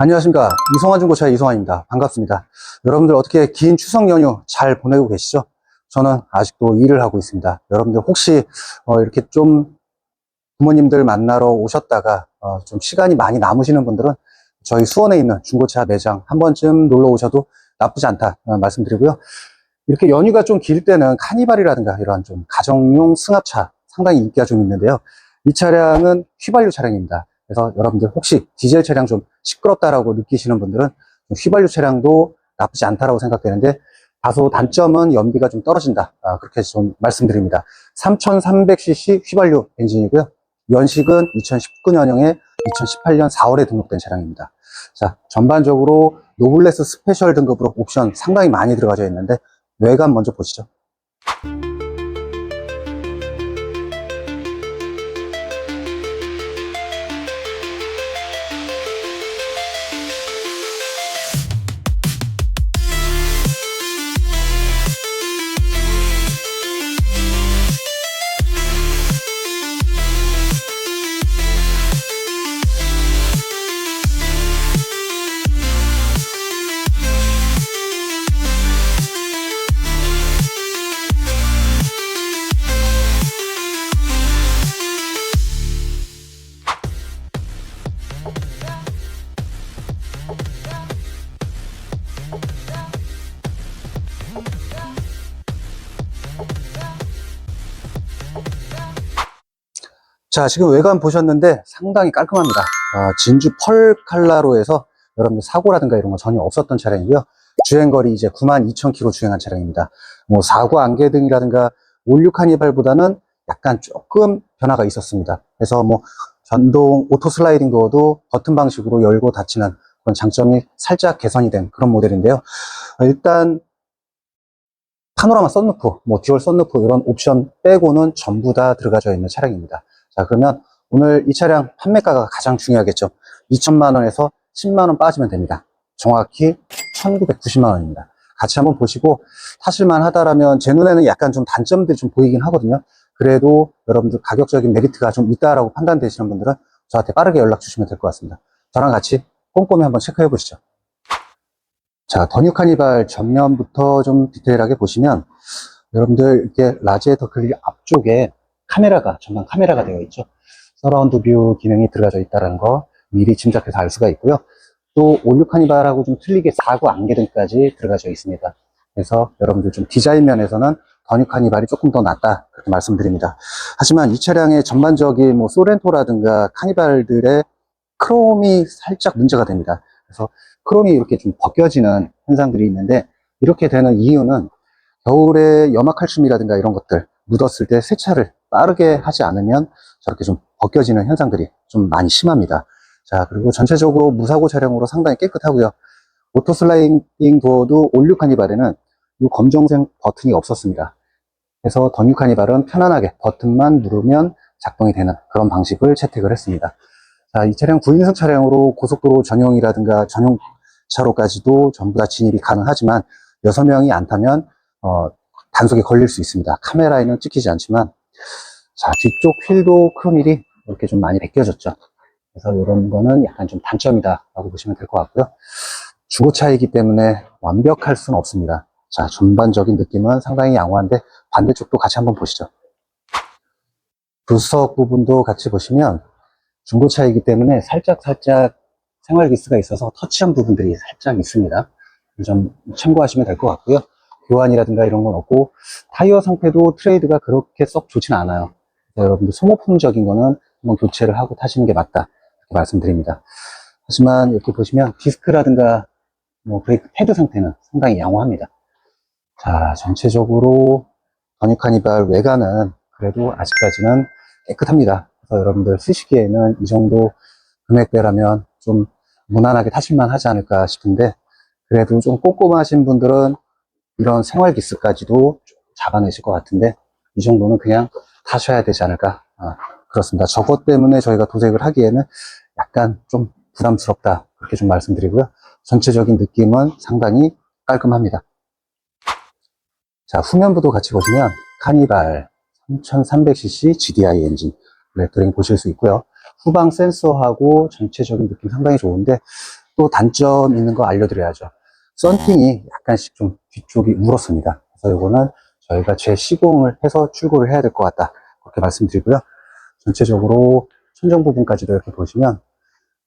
안녕하십니까. 이성환 중고차의 이성환입니다. 반갑습니다. 여러분들 어떻게 긴 추석 연휴 잘 보내고 계시죠? 저는 아직도 일을 하고 있습니다. 여러분들 혹시 어, 이렇게 좀 부모님들 만나러 오셨다가 어, 좀 시간이 많이 남으시는 분들은 저희 수원에 있는 중고차 매장 한 번쯤 놀러 오셔도 나쁘지 않다 어, 말씀드리고요. 이렇게 연휴가 좀 길 때는 카니발이라든가 이런 좀 가정용 승합차 상당히 인기가 좀 있는데요. 이 차량은 휘발유 차량입니다. 그래서 여러분들 혹시 디젤 차량 좀 시끄럽다라고 느끼시는 분들은 좀 휘발유 차량도 나쁘지 않다라고 생각되는데 다소 단점은 연비가 좀 떨어진다. 아, 그렇게 좀 말씀드립니다. 3300cc 휘발유 엔진이고요. 연식은 2019년형에 2018년 4월에 등록된 차량입니다. 자, 전반적으로 노블레스 스페셜 등급으로 옵션 상당히 많이 들어가져 있는데 외관 먼저 보시죠. 자, 지금 외관 보셨는데 상당히 깔끔합니다. 어, 진주 펄 칼라로 해서 여러분들 사고라든가 이런 거 전혀 없었던 차량이고요. 주행거리 이제 92,000km 주행한 차량입니다. 뭐 사고 안개 등이라든가 올류 카니발보다는 약간 조금 변화가 있었습니다. 그래서 뭐 전동 오토 슬라이딩 도어도 버튼 방식으로 열고 닫히는 그런 장점이 살짝 개선이 된 그런 모델인데요. 어, 일단 파노라마 썬루프, 뭐 듀얼 썬루프 이런 옵션 빼고는 전부 다 들어가져 있는 차량입니다. 자, 그러면 오늘 이 차량 판매가가 가장 중요하겠죠. 2천만 원에서 10만 원 빠지면 됩니다. 정확히 1,990만 원입니다. 같이 한번 보시고 타실만 하다라면 제 눈에는 약간 좀 단점들이 좀 보이긴 하거든요. 그래도 여러분들 가격적인 메리트가 좀 있다라고 판단되시는 분들은 저한테 빠르게 연락 주시면 될 것 같습니다. 저랑 같이 꼼꼼히 한번 체크해 보시죠. 자, 더뉴 카니발 전면부터 좀 디테일하게 보시면 여러분들 이렇게 라지의 더클리 앞쪽에 카메라가 전방 카메라가 되어 있죠. 서라운드 뷰 기능이 들어가져 있다는 거 미리 짐작해서 알 수가 있고요. 또 올류 카니발하고 좀 틀리게 사고 안개등까지 들어가져 있습니다. 그래서 여러분들 좀 디자인 면에서는 더뉴 카니발이 조금 더 낫다 그렇게 말씀드립니다. 하지만 이 차량의 전반적인 뭐 소렌토라든가 카니발들의 크롬이 살짝 문제가 됩니다. 그래서 크롬이 이렇게 좀 벗겨지는 현상들이 있는데 이렇게 되는 이유는 겨울에 염화칼슘이라든가 이런 것들 묻었을 때 세차를 빠르게 하지 않으면 저렇게 좀 벗겨지는 현상들이 좀 많이 심합니다. 자, 그리고 전체적으로 무사고 차량으로 상당히 깨끗하고요. 오토 슬라이딩 도어도 올류 카니발에는 이 검정색 버튼이 없었습니다. 그래서 더뉴 카니발은 편안하게 버튼만 누르면 작동이 되는 그런 방식을 채택을 했습니다. 자, 이 차량 9인승 차량으로 고속도로 전용이라든가 전용 차로까지도 전부 다 진입이 가능하지만 6명이 안 타면 어, 단속에 걸릴 수 있습니다. 카메라에는 찍히지 않지만 자, 뒤쪽 휠도 크롬일이 이렇게 좀 많이 벗겨졌죠. 그래서 이런 거는 약간 좀 단점이다라고 보시면 될 것 같고요. 중고차이기 때문에 완벽할 수는 없습니다. 자, 전반적인 느낌은 상당히 양호한데 반대쪽도 같이 한번 보시죠. 부석 부분도 같이 보시면 중고차이기 때문에 살짝 살짝 생활 기스가 있어서 터치한 부분들이 살짝 있습니다. 좀 참고하시면 될 것 같고요. 교환이라든가 이런 건 없고 타이어 상태도 트레이드가 그렇게 썩 좋진 않아요. 여러분들 소모품적인 거는 한번 교체를 하고 타시는 게 맞다 이렇게 말씀드립니다. 하지만 이렇게 보시면 디스크라든가 뭐 브레이크 패드 상태는 상당히 양호합니다. 자 전체적으로 더뉴 카니발 외관은 그래도 아직까지는 깨끗합니다. 그래서 여러분들 쓰시기에는 이 정도 금액대라면 좀 무난하게 타실만 하지 않을까 싶은데 그래도 좀 꼼꼼하신 분들은 이런 생활 기스까지도 잡아내실 것 같은데 이 정도는 그냥 타셔야 되지 않을까? 아, 그렇습니다. 저것 때문에 저희가 도색을 하기에는 약간 좀 부담스럽다. 그렇게 좀 말씀드리고요. 전체적인 느낌은 상당히 깔끔합니다. 자 후면부도 같이 보시면 카니발 3300cc GDI 엔진 레터링 보실 수 있고요. 후방 센서하고 전체적인 느낌 상당히 좋은데 또 단점 있는 거 알려드려야죠. 썬팅이 약간씩 좀 뒤쪽이 울었습니다. 그래서 이거는 저희가 재시공을 해서 출고를 해야 될 것 같다. 그렇게 말씀드리고요. 전체적으로 천정 부분까지도 이렇게 보시면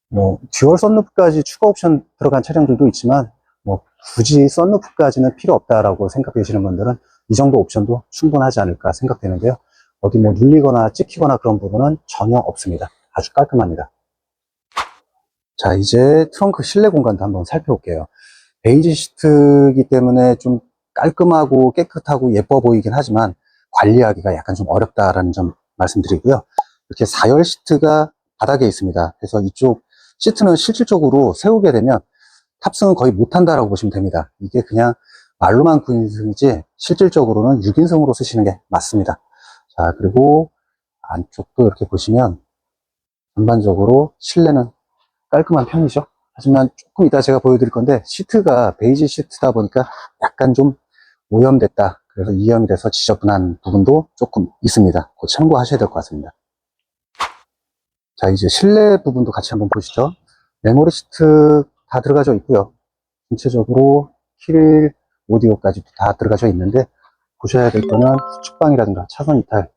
뭐 듀얼 썬루프까지 추가 옵션 들어간 차량들도 있지만 뭐 굳이 썬루프까지는 필요 없다라고 생각되시는 분들은 이 정도 옵션도 충분하지 않을까 생각되는데요. 어디 뭐 눌리거나 찍히거나 그런 부분은 전혀 없습니다. 아주 깔끔합니다. 자, 이제 트렁크 실내 공간도 한번 살펴볼게요. 베이지 시트이기 때문에 좀 깔끔하고 깨끗하고 예뻐 보이긴 하지만 관리하기가 약간 좀 어렵다라는 점 말씀드리고요. 이렇게 4열 시트가 바닥에 있습니다. 그래서 이쪽 시트는 실질적으로 세우게 되면 탑승은 거의 못한다라고 보시면 됩니다. 이게 그냥 말로만 9인승이지 실질적으로는 6인승으로 쓰시는 게 맞습니다. 자, 그리고 안쪽도 이렇게 보시면 전반적으로 실내는 깔끔한 편이죠. 하지만 조금 이따 제가 보여드릴 건데 시트가 베이지 시트다 보니까 약간 좀 오염됐다. 그래서 이염이 돼서 지저분한 부분도 조금 있습니다. 그 참고하셔야 될 것 같습니다. 자, 이제 실내 부분도 같이 한번 보시죠. 메모리 시트 다 들어가져 있고요. 전체적으로 킬 오디오까지 다 들어가져 있는데 보셔야 될 거는 후측방이라든가 차선 이탈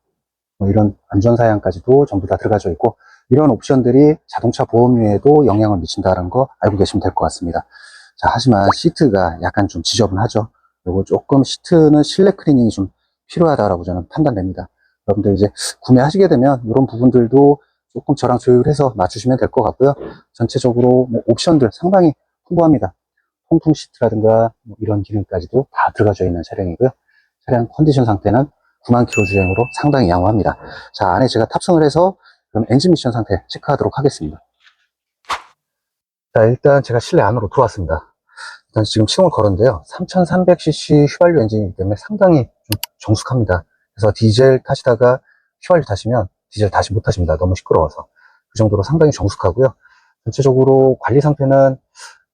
뭐 이런 안전사양까지도 전부 다 들어가져 있고 이런 옵션들이 자동차 보험료에도 영향을 미친다는 거 알고 계시면 될 것 같습니다. 자, 하지만 시트가 약간 좀 지저분하죠. 그리고 조금 시트는 실내 클리닝이 좀 필요하다라고 저는 판단됩니다. 여러분들 이제 구매하시게 되면 이런 부분들도 조금 저랑 조율해서 맞추시면 될 것 같고요. 전체적으로 뭐 옵션들 상당히 풍부합니다. 통풍 시트라든가 뭐 이런 기능까지도 다 들어가져 있는 차량이고요. 차량 컨디션 상태는 9만 킬로 주행으로 상당히 양호합니다. 자, 안에 제가 탑승을 해서 그럼 엔진 미션 상태 체크하도록 하겠습니다. 자, 일단 제가 실내 안으로 들어왔습니다. 일단 지금 시동을 걸었는데요. 3300cc 휘발유 엔진이기 때문에 상당히 좀 정숙합니다. 그래서 디젤 타시다가 휘발유 타시면 디젤 다시 못 타십니다. 너무 시끄러워서. 그 정도로 상당히 정숙하고요. 전체적으로 관리 상태는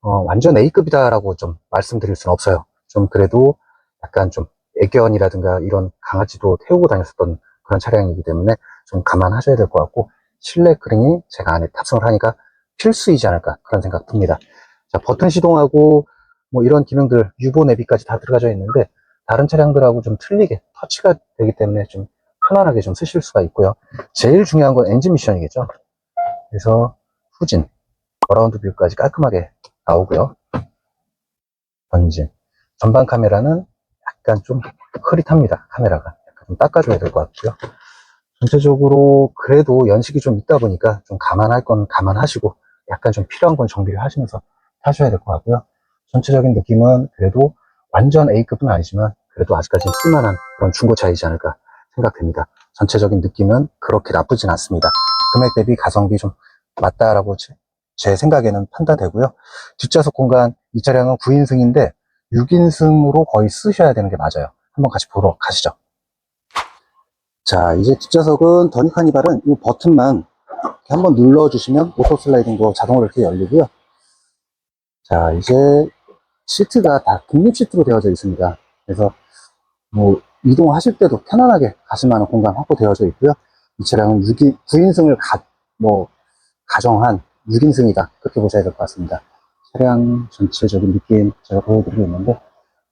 어, 완전 A급이다라고 좀 말씀드릴 수는 없어요. 좀 그래도 약간 좀 애견이라든가 이런 강아지도 태우고 다녔었던 그런 차량이기 때문에 좀 감안하셔야 될 것 같고 실내 크링이 제가 안에 탑승을 하니까 필수이지 않을까 그런 생각 듭니다. 자 버튼 시동하고 뭐 이런 기능들 유보 내비까지 다 들어가져 있는데 다른 차량들하고 좀 틀리게 터치가 되기 때문에 좀 편안하게 좀 쓰실 수가 있고요. 제일 중요한 건 엔진 미션이겠죠. 그래서 후진, 어라운드 뷰까지 깔끔하게 나오고요. 전진, 전방 카메라는 약간 좀 흐릿합니다. 카메라가 약간 좀 닦아줘야 될 것 같고요. 전체적으로 그래도 연식이 좀 있다 보니까 좀 감안할 건 감안하시고 약간 좀 필요한 건 정비를 하시면서 타셔야 될 것 같고요. 전체적인 느낌은 그래도 완전 A급은 아니지만 그래도 아직까지 쓸만한 그런 중고차이지 않을까 생각됩니다. 전체적인 느낌은 그렇게 나쁘진 않습니다. 금액 대비 가성비 좀 맞다라고 제, 제 생각에는 판단되고요. 뒷좌석 공간 이 차량은 9인승인데 6인승으로 거의 쓰셔야 되는 게 맞아요. 한번 같이 보러 가시죠. 자, 이제 뒷좌석은 더니 카니발은 이 버튼만 한번 눌러주시면 오토 슬라이딩도 자동으로 이렇게 열리고요. 자, 이제 시트가 다 독립 시트로 되어져 있습니다. 그래서 뭐 이동하실 때도 편안하게 가실 만한 공간 확보되어져 있고요. 이 차량은 6인, 9인승을 가, 뭐, 가정한 6인승이다. 그렇게 보셔야 될 것 같습니다. 차량 전체적인 느낌 제가 보여드리고 있는데,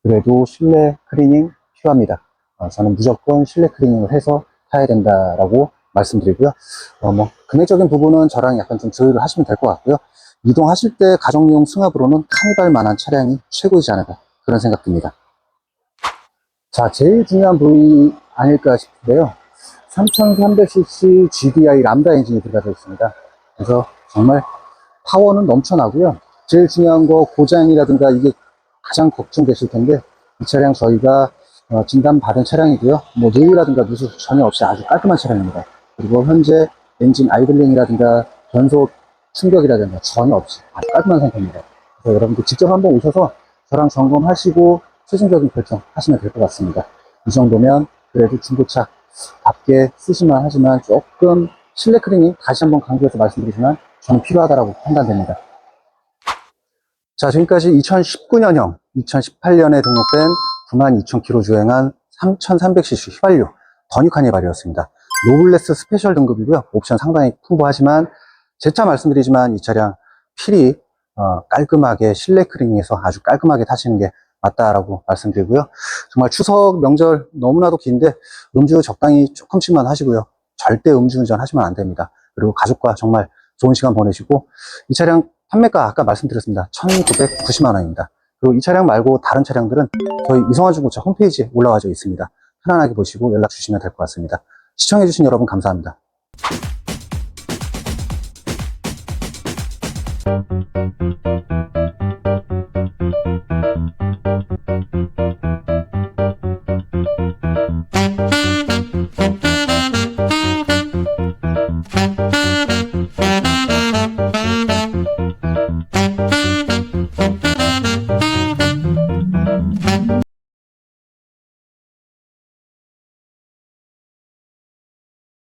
그래도 실내 클리닝 필요합니다. 어, 저는 무조건 실내 클리닝을 해서 타야 된다라고 말씀드리고요. 어, 뭐, 금액적인 부분은 저랑 약간 좀 조율을 하시면 될 것 같고요. 이동하실 때 가정용 승합으로는 카니발만한 차량이 최고이지 않을까 그런 생각 듭니다. 자, 제일 중요한 부위 아닐까 싶은데요. 3300cc GDI 람다 엔진이 들어가져 있습니다. 그래서 정말 파워는 넘쳐나고요. 제일 중요한 거 고장이라든가 이게 가장 걱정되실 텐데 이 차량 저희가 어, 진단받은 차량이고요. 뭐 노유라든가 누수 전혀 없이 아주 깔끔한 차량입니다. 그리고 현재 엔진 아이들링이라든가 변속 충격이라든가 전혀 없이 아주 깔끔한 상태입니다. 그래서 여러분들 직접 한번 오셔서 저랑 점검하시고 최종적인 결정 하시면 될 것 같습니다. 이 정도면 그래도 중고차 답게 쓰시만 하지만 조금 실내 크링이 다시 한번 강조해서 말씀드리지만 저는 필요하다고 판단됩니다. 자, 지금까지 2019년형, 2018년에 등록된 92,000km 주행한 3,300cc 휘발유 더뉴 카니발이었습니다. 노블레스 스페셜 등급이고요. 옵션 상당히 풍부하지만 재차 말씀드리지만 이 차량 필히 어, 깔끔하게 실내 크링에서 아주 깔끔하게 타시는 게 맞다라고 말씀드리고요. 정말 추석 명절 너무나도 긴데 음주 적당히 조금씩만 하시고요. 절대 음주운전 하시면 안 됩니다. 그리고 가족과 정말 좋은 시간 보내시고 이 차량 판매가 아까 말씀드렸습니다. 1,990만 원입니다. 그리고 이 차량 말고 다른 차량들은 저희 이성화 중고차 홈페이지에 올라와져 있습니다. 편안하게 보시고 연락 주시면 될 것 같습니다. 시청해주신 여러분 감사합니다.